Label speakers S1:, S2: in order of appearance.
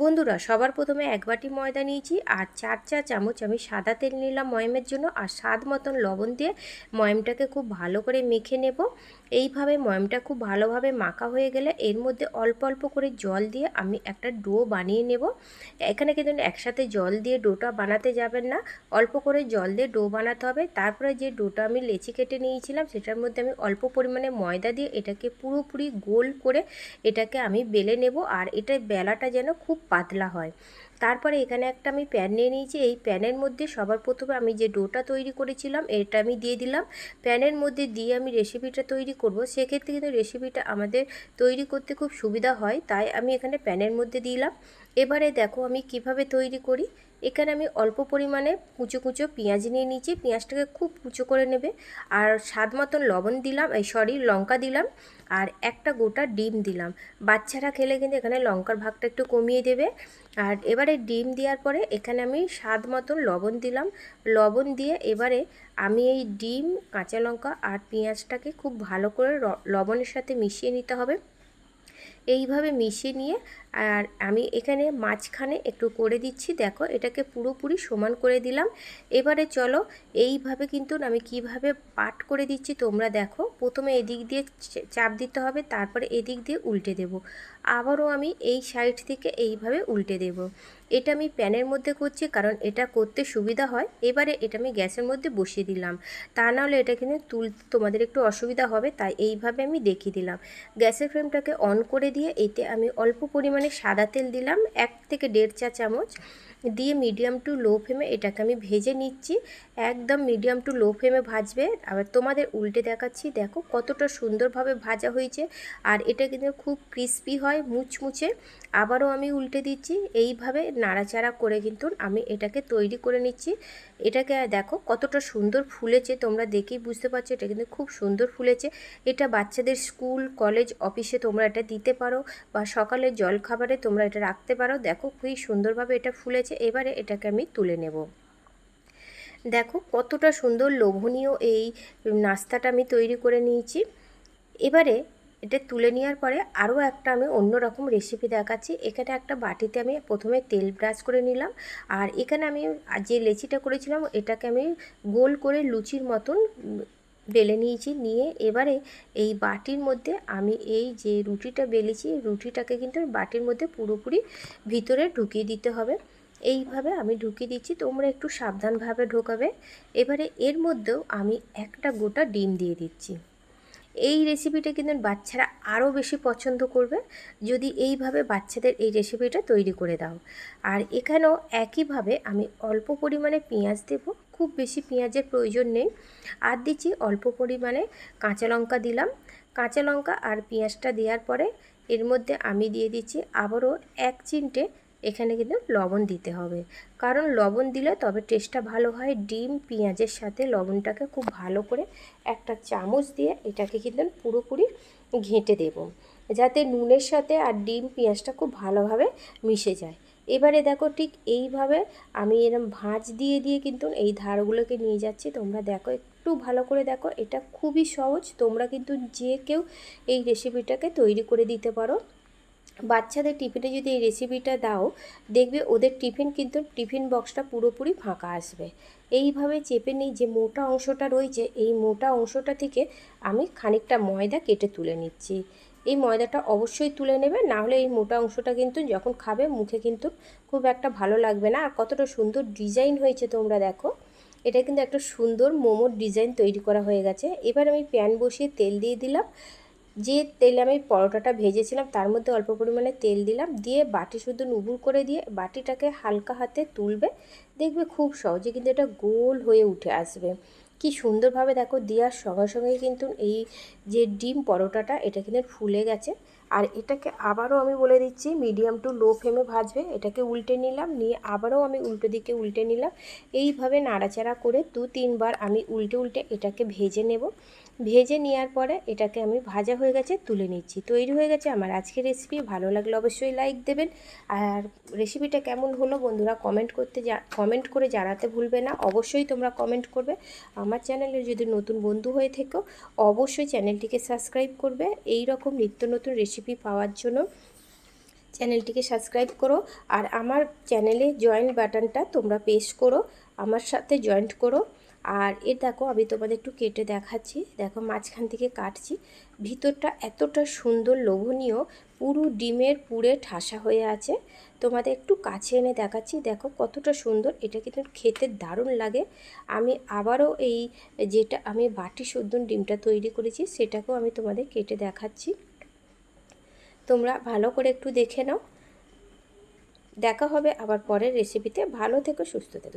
S1: বন্ধুরা, সবার প্রথমে এক বাটি ময়দা নিয়েছি আর চার চা চামচ আমি সাদা তেল নিলাম ময়মের জন্য আর স্বাদ মতন লবণ দিয়ে ময়মটাকে খুব ভালো করে মেখে নেব। এইভাবে ময়মটা খুব ভালোভাবে মাখা হয়ে গেলে এর মধ্যে অল্প অল্প করে জল দিয়ে আমি একটা ডো বানিয়ে নেব। এখানে কিন্তু একসাথে জল দিয়ে ডোটা বানাতে যাবেন না, অল্প করে জল দিয়ে ডো বানাতে হবে। তারপরে যে ডোটা আমি লেচি কেটে নিয়েছিলাম সেটার মধ্যে আমি অল্প পরিমাণে ময়দা দিয়ে এটাকে পুরোপুরি গোল করে এটাকে আমি বেলে নেব। আর এটা বেলাটা যেন খুব পাতলা হয়। তারপরে এখানে একটা আমি প্যান নিয়ে নিয়েছি। এই প্যানের মধ্যে সবার প্রথমে আমি যে ডোটা তৈরি করেছিলাম, এটা আমি দিয়ে দিলাম। প্যানের মধ্যে দিয়ে আমি রেসিপিটা তৈরি করব। সেক্ষেত্রে কিন্তু রেসিপিটা আমাদের তৈরি করতে খুব সুবিধা হয়। তাই আমি এখানে প্যানের মধ্যে দিলাম। এবারে দেখো আমি কীভাবে তৈরি করি। এখানে আমি অল্প পরিমাণে কুচো কুচো পেঁয়াজ নিয়ে নিয়েছি। পেঁয়াজটাকে খুব কুচো করে নেবে। আর স্বাদ মতন লবণ দিলাম, এই সরি, লঙ্কা দিলাম, আর একটা গোটা ডিম দিলাম। বাচ্চারা খেলে কিন্তু এখানে লঙ্কার ভাগটা একটু কমিয়ে দেবে। আর এবারে ডিম দেওয়ার পরে এখানে আমি স্বাদ মতন লবণ দিলাম। লবণ দিয়ে এবারে আমি এই ডিম, কাঁচা লঙ্কা আর পেঁয়াজটাকে খুব ভালো করে লবণের সাথে মিশিয়ে নিতে হবে। এইভাবে মিশিয়ে নিয়ে, আর আমি এখানে মাঝখানে একটু করে দিচ্ছি। দেখো, এটাকে পুরোপুরি সমান করে দিলাম। এবারে চলো, এইভাবে কিন্তু আমি কীভাবে পাট করে দিচ্ছি তোমরা দেখো। প্রথমে এদিক দিয়ে চাপ দিতে হবে, তারপরে এদিক দিয়ে উল্টে দেব। আবারও আমি এই সাইড থেকে এইভাবে উল্টে দেব। এটা আমি প্যানের মধ্যে করছি কারণ এটা করতে সুবিধা হয়। এবারে এটা আমি গ্যাসের মধ্যে বসিয়ে দিলাম। তা নাহলে এটা কিন্তু তুলতে তোমাদের একটু অসুবিধা হবে, তাই এইভাবে আমি দেখিয়ে দিলাম। গ্যাসের ফ্লেমটাকে অন করে দিয়ে এতে আমি অল্প পরিমাণে সাদা তেল দিলাম, এক থেকে দেড় চা চামচ দিয়ে মিডিয়াম টু লো ফ্লেমে এটাকে আমি ভেজে নিচ্ছি। একদম মিডিয়াম টু লো ফ্লেমে ভাজবে। আবার তোমাদের উল্টে দেখাচ্ছি, দেখো কতটা সুন্দরভাবে ভাজা হয়েছে। আর এটা কিন্তু খুব ক্রিস্পি হয়, মুচমুচে। আবারও আমি উল্টে দিচ্ছি। এইভাবে নাড়াচাড়া করে কিন্তু আমি এটাকে তৈরি করে নিচ্ছি। এটাকে দেখো কতটা সুন্দর ফুলেছে, তোমরা দেখেই বুঝতে পারছ এটা কিন্তু খুব সুন্দর ফুলেছে। এটা বাচ্চাদের স্কুল, কলেজ, অফিসে তোমরা এটা দিতে পারো বা সকালে জল খাবারে তোমরা এটা রাখতে পারো। দেখো খুবই সুন্দরভাবে এটা ফুলেছে, এবারে এটাকে আমি তুলে নেব। দেখো কতটা সুন্দর লোভনীয় এই নাস্তাটা আমি তৈরি করে নিয়েছি। এবারে এটা তুলে নেওয়ার পরে আরও একটা আমি অন্য রকম রেসিপি দেখাচ্ছি। এখানে একটা বাটিতে আমি প্রথমে তেল ব্রাশ করে নিলাম। আর এখানে আমি যে লেচিটা করেছিলাম, এটাকে আমি গোল করে লুচির মতন বেলে নিয়েছি। নিয়ে এবারে এই বাটির মধ্যে আমি এই যে রুটিটা বেলেছি, রুটিটাকে কিন্তু বাটির মধ্যে পুরোপুরি ভিতরে ঢুকিয়ে দিতে হবে। এইভাবে আমি ঢুকিয়ে দিচ্ছি, তোমরা একটু সাবধানভাবে ঢোকাবে। এবারে এর মধ্যেও আমি একটা গোটা ডিম দিয়ে দিচ্ছি। এই রেসিপিটা কিন্তু বাচ্চারা আরও বেশি পছন্দ করবে যদি এইভাবে বাচ্চাদের এই রেসিপিটা তৈরি করে দাও। আর এখানেও একইভাবে আমি অল্প পরিমাণে পেঁয়াজ দেব, খুব বেশি পেঁয়াজের প্রয়োজন নেই। আর দিচ্ছি অল্প পরিমাণে কাঁচা লঙ্কা দিলাম। কাঁচা লঙ্কা আর পেঁয়াজটা দেওয়ার পরে এর মধ্যে আমি দিয়ে দিচ্ছি আবারও এক চিনটে এখানে কিন্তু লবণ দিতে হবে। কারণ লবণ দিলে তবে টেস্টটা ভালো হয়। ডিম, পেঁয়াজের সাথে লবণটাকে খুব ভালো করে একটা চামচ দিয়ে এটাকে কিন্তু পুরোপুরি ঘেঁটে দেব। যাতে নুনের সাথে আর ডিম, পেঁয়াজটা খুব ভালোভাবে মিশে যায়। এবারে দেখো ঠিক এইভাবে আমি এরম ভাঁজ দিয়ে দিয়ে কিন্তু এই ধারগুলোকে নিয়ে যাচ্ছি। তোমরা দেখো, একটু ভালো করে দেখো। এটা খুবই সহজ। তোমরা কিন্তু যে কেউ এই রেসিপিটাকে তৈরি করে দিতে পারো। বাচ্চাদের টিফিনে যদি এই রেসিপিটা দাও, দেখবে ওদের টিফিন কিন্তু টিফিন বক্সটা পুরোপুরি ফাঁকা আসবে। এইভাবে চেপে নিই যে মোটা অংশটা রয়েছে, এই মোটা অংশটা থেকে আমি খানিকটা ময়দা কেটে তুলে নিচ্ছি। এই ময়দাটা অবশ্যই তুলে নেবে, না হলে এই মোটা অংশটা কিন্তু যখন খাবে, মুখে কিন্তু খুব একটা ভালো লাগবে না। আর কতটা সুন্দর ডিজাইন হয়েছে তোমরা দেখো। এটা কিন্তু একটা সুন্দর মোমোর ডিজাইন তৈরি করা হয়ে গেছে। এবার আমি প্যান বসিয়ে তেল দিয়ে দিলাম। যে তেলে আমি পরোটাটা ভেজেছিলাম, তার মধ্যে অল্প পরিমাণে তেল দিলাম, দিয়ে বাটি শুধু নুবুর করে দিয়ে বাটিটাকে হালকা হাতে তুলবে। দেখবে খুব সহজে কিন্তু এটা গোল হয়ে উঠে আসবে। কি সুন্দরভাবে দেখো, দেওয়ার সঙ্গে সঙ্গে কিন্তু এই যে ডিম পরোটাটা, এটা কিন্তু ফুলে গেছে। আর এটাকে আবারও আমি বলে দিচ্ছি মিডিয়াম টু লো ফ্লেমে ভাজবে, এটাকে উল্টে নিলাম, নিয়ে আবারও আমি উল্টো দিকে উল্টে নিলাম। এইভাবে নাড়াচাড়া করে দু তিনবার আমি উল্টে উল্টে এটাকে ভেজে নেব। ভেজে নেওয়ার পরে এটাকে আমি ভাজা হয়ে গেছে, তুলে নিচ্ছি। তৈরি হয়ে গেছে আমার আজকের রেসিপি ভালো লাগলে অবশ্যই লাইক দেবেন। আর রেসিপিটা কেমন হলো বন্ধুরা কমেন্ট করতে যা কমেন্ট করে জানাতে ভুলবে না, অবশ্যই তোমরা কমেন্ট করবে। আমার চ্যানেলে যদি নতুন বন্ধু হয়ে থেকো, অবশ্যই চ্যানেলটিকে সাবস্ক্রাইব করবে। এই রকম নিত্য নতুন রেসিপি পাওয়ার জন্য চ্যানেলটিকে সাবস্ক্রাইব করো আর আমার চ্যানেলে জয়েন্ট বাটনটা তোমরা প্রেস করো, আমার সাথে জয়েন্ট করো। আর এ দেখো, আমি তোমাদের একটু কেটে দেখাচ্ছি। দেখো, মাঝখান থেকে কাটছি। ভিতরটা এতটা সুন্দর লোভনীয়, পুরো ডিমের পুরে ঠাসা হয়ে আছে। তোমাদের একটু কাছে এনে দেখাচ্ছি। দেখো, কতটা সুন্দর। এটা কিন্তু খেতে দারুণ লাগে। আমি আবারও এই যেটা আমি বাটি শুদ্ধ ডিমটা তৈরি করেছি, সেটাকেও আমি তোমাদের কেটে দেখাচ্ছি। তোমরা ভালো করে একটু দেখে নাও। দেখা হবে আবার পরের রেসিপিতে ভালো থেকে, সুস্থ থেকো।